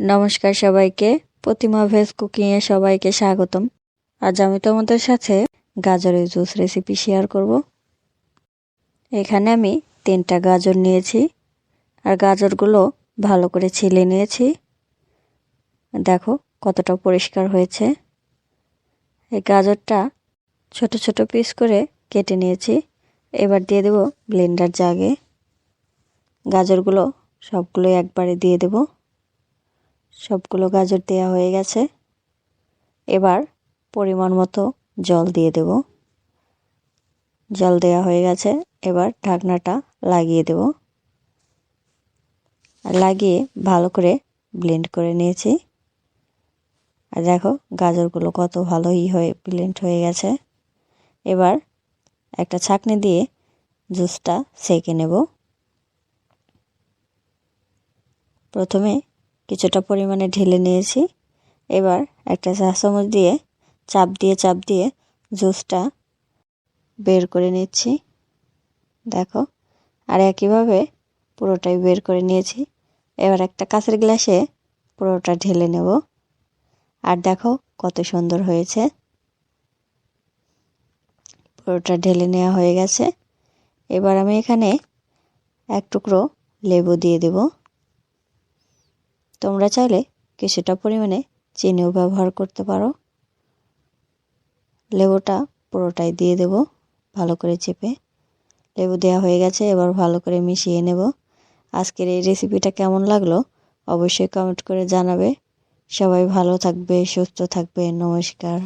নমস্কার সবাইকে। প্রতিমা ভেজ কুকিংয়ে সবাইকে স্বাগতম। আজ আমি তোমাদের সাথে গাজরের জুস রেসিপি শেয়ার করব। এখানে আমি তিনটা গাজর নিয়েছি আর গাজরগুলো ভালো করে ছিলে নিয়েছি। দেখো কতটা পরিষ্কার হয়েছে। এই গাজরটা ছোট ছোট পিস করে কেটে নিয়েছি। এবার দিয়ে দেব ব্লেন্ডার জাগে গাজরগুলো সবগুলো একবারে দিয়ে দেব। সবগুলো গাজর দেওয়া হয়ে গেছে। এবার পরিমাণ মতো জল দিয়ে দেব। জল দেওয়া হয়ে গেছে, এবার ঢাকনাটা লাগিয়ে দেব। লাগিয়ে ভালো করে ব্লেন্ড করে নিয়েছি। আর দেখো, গাজরগুলো কত ভালোই হয়ে ব্লেন্ড হয়ে গেছে। এবার একটা ছাকনি দিয়ে জুসটা সেকে নেব। প্রথমে কিছুটা পরিমাণে ঢেলে নিয়েছি। এবার একটা চা চামচ দিয়ে চাপ দিয়ে চাপ দিয়ে জুসটা বের করে নিচ্ছি। দেখো, আর একইভাবে পুরোটাই বের করে নিয়েছি। এবার একটা কাঁচের গ্লাসে পুরোটা ঢেলে নেব। আর দেখো কত সুন্দর হয়েছে। পুরোটা ঢেলে নেওয়া হয়ে গেছে। এবার আমি এখানে এক টুকরো লেবু দিয়ে দেব। তোমরা চাইলে কিছুটা পরিমাণে চিনিও ব্যবহার করতে পারো। লেবুটা পুরোটাই দিয়ে দেব ভালো করে চেপে। লেবু দেওয়া হয়ে গেছে, এবার ভালো করে মিশিয়ে নেব। আজকের এই রেসিপিটা কেমন লাগল অবশ্যই কমেন্ট করে জানাবে। সবাই ভালো থাকবে, সুস্থ থাকবে, নমস্কার।